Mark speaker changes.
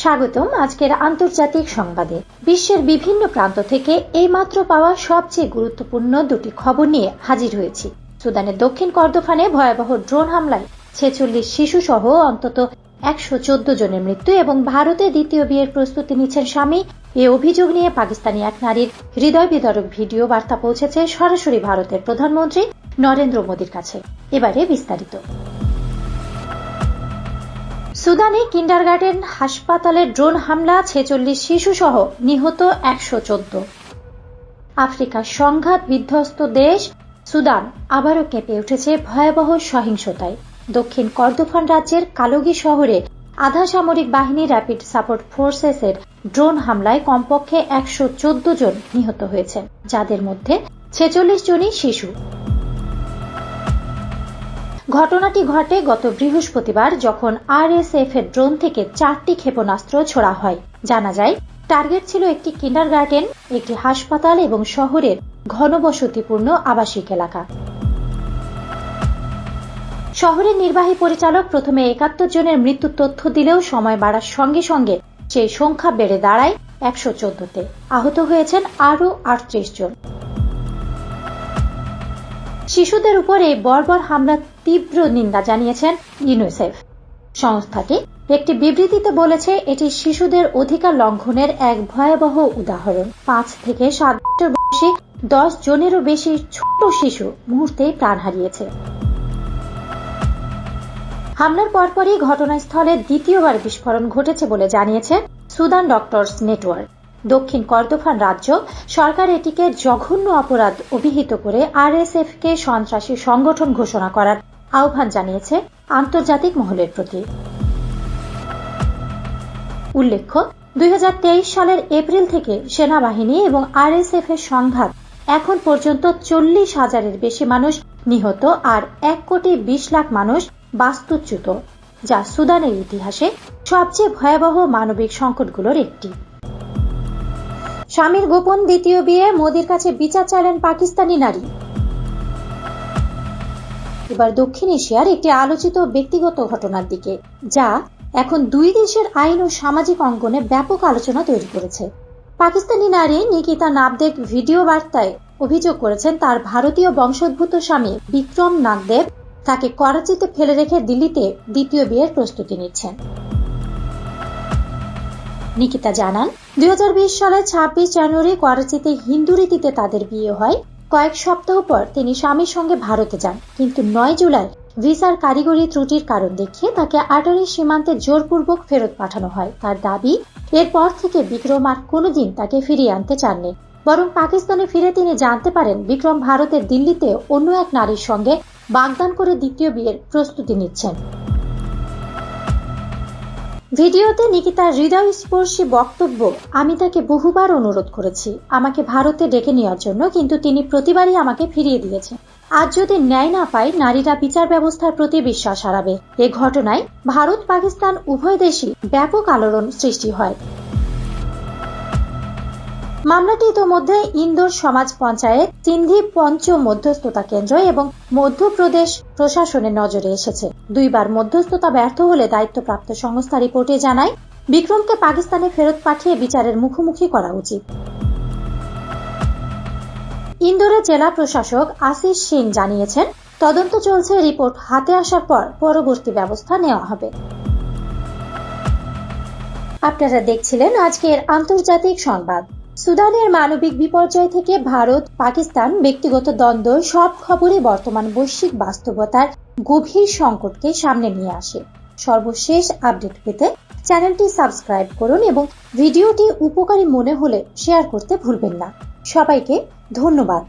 Speaker 1: স্বাগতম আজকের আন্তর্জাতিক সংবাদে। বিশ্বের বিভিন্ন প্রান্ত থেকে এইমাত্র পাওয়া সবচেয়ে গুরুত্বপূর্ণ দুটি খবর নিয়ে হাজির হয়েছি। সুদানের দক্ষিণ কর্দফানে ভয়াবহ ড্রোন হামলায় ছেচল্লিশ শিশু সহ অন্তত একশো চোদ্দ জনের মৃত্যু এবং ভারতে দ্বিতীয় বিয়ের প্রস্তুতি নিচ্ছেন স্বামী। এ অভিযোগ নিয়ে পাকিস্তানি এক নারীর হৃদয় বিদারক ভিডিও বার্তা পৌঁছেছে সরাসরি ভারতের প্রধানমন্ত্রী নরেন্দ্র মোদীর কাছে। এবারে বিস্তারিত। সুদানে কিন্ডারগার্টেন হাসপাতালে ড্রোন হামলা, ছেচল্লিশ শিশু সহ নিহত একশো চোদ্দ। আফ্রিকার সংঘাত বিধ্বস্ত দেশ সুদান আবারও কেঁপে উঠেছে ভয়াবহ সহিংসতায়। দক্ষিণ কর্দফান রাজ্যের কালোগি শহরে আধা সামরিক বাহিনী র্যাপিড সাপোর্ট ফোর্সেসের ড্রোন হামলায় কমপক্ষে একশো চোদ্দ জন নিহত হয়েছেন যাদের মধ্যে ছেচল্লিশ জনই শিশু। ঘটনাটি ঘটে গত বৃহস্পতিবার যখন আরএসএফ এর ড্রোন থেকে চারটি ক্ষেপণাস্ত্র ছোড়া হয়। জানা যায়, টার্গেট ছিল একটি কিন্ডার গার্ডেন একটি হাসপাতাল এবং শহরের ঘনবসতিপূর্ণ আবাসিক এলাকা। শহরের নির্বাহী পরিচালক প্রথমে একাত্তর জনের মৃত্যুর তথ্য দিলেও সময় বাড়ার সঙ্গে সঙ্গে সেই সংখ্যা বেড়ে দাঁড়ায় একশো চোদ্দতে। আহত হয়েছেন আরও আটত্রিশ জন। শিশুদের উপর এই বর্বর হামলার তীব্র নিন্দা জানিয়েছেন ইউনিসেফ। সংস্থাটি একটি বিবৃতিতে বলেছে, এটি শিশুদের অধিকার লঙ্ঘনের এক ভয়াবহ উদাহরণ। পাঁচ থেকে সাত বছর বয়সী দশ জনেরও বেশি ছোট শিশু মুহূর্তেই প্রাণ হারিয়েছে। হামলার পরপরই ঘটনাস্থলে দ্বিতীয়বার বিস্ফোরণ ঘটেছে বলে জানিয়েছে সুদান ডক্টরস নেটওয়ার্ক। দক্ষিণ কর্দোফান রাজ্য সরকার এটিকে জঘন্য অপরাধ অভিহিত করে আরএসএফ কে সন্ত্রাসী সংগঠন ঘোষণা করার আহ্বান জানিয়েছে আন্তর্জাতিক মহলের প্রতি। উল্লেখ্য, দুই হাজার তেইশ সালের এপ্রিল থেকে সেনাবাহিনী এবং আরএসএফ এর সংঘাত এখন পর্যন্ত চল্লিশ হাজারের বেশি মানুষ নিহত আর এক কোটি বিশ লাখ মানুষ বাস্তুচ্যুত, যা সুদানের ইতিহাসে সবচেয়ে ভয়াবহ মানবিক সংকটগুলোর একটি। স্বামীর গোপন দ্বিতীয় বিয়ে, মোদির কাছে বিচার চাইলেন পাকিস্তানি নারী। এবার দক্ষিণ এশিয়ার একটি আলোচিত ব্যক্তিগত ঘটনার দিকে, যা এখন দুই দেশের আইন ও সামাজিক অঙ্গনে ব্যাপক আলোচনা তৈরি করেছে। পাকিস্তানি নারী নিকিতা নাবদেক ভিডিও বার্তায় অভিযোগ করেছেন, তার ভারতীয় বংশোদ্ভূত স্বামী বিক্রম নাগদেব তাকে করাচিতে ফেলে রেখে দিল্লিতে দ্বিতীয় বিয়ের প্রস্তুতি নিচ্ছেন। নিকিতা জানান, দুই সালের ছাব্বিশ জানুয়ারি করাচিতে হিন্দু রীতিতে তাদের বিয়ে হয়। কয়েক সপ্তাহ পর তিনি স্বামীর সঙ্গে ভারতে যান, কিন্তু নয় জুলাই ভিসার কারিগরি ত্রুটির কারণ দেখিয়ে তাকে আটারি সীমান্তে জোরপূর্বক ফেরত পাঠানো হয়। তার দাবি, এরপর থেকে বিক্রম আর কোনোদিন তাকে ফিরিয়ে আনতে চাননি। বরং পাকিস্তানে ফিরে তিনি জানতে পারেন, বিক্রম ভারতের দিল্লিতে অন্য এক নারীর সঙ্গে বাগদান করে দ্বিতীয় বিয়ের প্রস্তুতি নিচ্ছেন। ভিডিওতে নিকিতার হৃদয়স্পর্শী বক্তব্য, আমি তাকে বহুবার অনুরোধ করেছি, আমাকে ভারতে ডেকে নেওয়ার জন্য, কিন্তু তিনি প্রতিবারই আমাকে ফিরিয়ে দিয়েছেন আজ যদি ন্যায় না পায়, নারীরা বিচার ব্যবস্থার প্রতি বিশ্বাস হারাবে। এ ঘটনায় ভারত পাকিস্তান উভয় দেশই ব্যাপক আলোড়ন সৃষ্টি হয়। মামলাটি ইতোমধ্যে ইন্দোর সমাজ পঞ্চায়েত সিন্ধি পঞ্চ মধ্যস্থতা কেন্দ্র এবং মধ্যপ্রদেশ প্রশাসনের নজরে এসেছে। দুইবার মধ্যস্থতা ব্যর্থ হলে দায়িত্বপ্রাপ্ত সংস্থা রিপোর্টে জানায়, বিক্রমকে পাকিস্তানে ফেরত পাঠিয়ে বিচারের মুখোমুখি করা উচিত। ইন্দোরের জেলা প্রশাসক আশিস সিং জানিয়েছেন, তদন্ত চলছে, রিপোর্ট হাতে আসার পর পরবর্তী ব্যবস্থা নেওয়া হবে। আপনারা দেখছিলেন আজকের আন্তর্জাতিক সংবাদ। সুদানের মানবিক বিপর্যয় থেকে ভারত, পাকিস্তান ব্যক্তিগত দ্বন্দ্ব, সব খবরে বর্তমান বৈশ্বিক বাস্তবতার গভীর সংকটকে সামনে নিয়ে আসে। সর্বশেষ আপডেট পেতে চ্যানেলটি সাবস্ক্রাইব করুন এবং ভিডিওটি উপকারী মনে হলে শেয়ার করতে ভুলবেন না। সবাইকে ধন্যবাদ।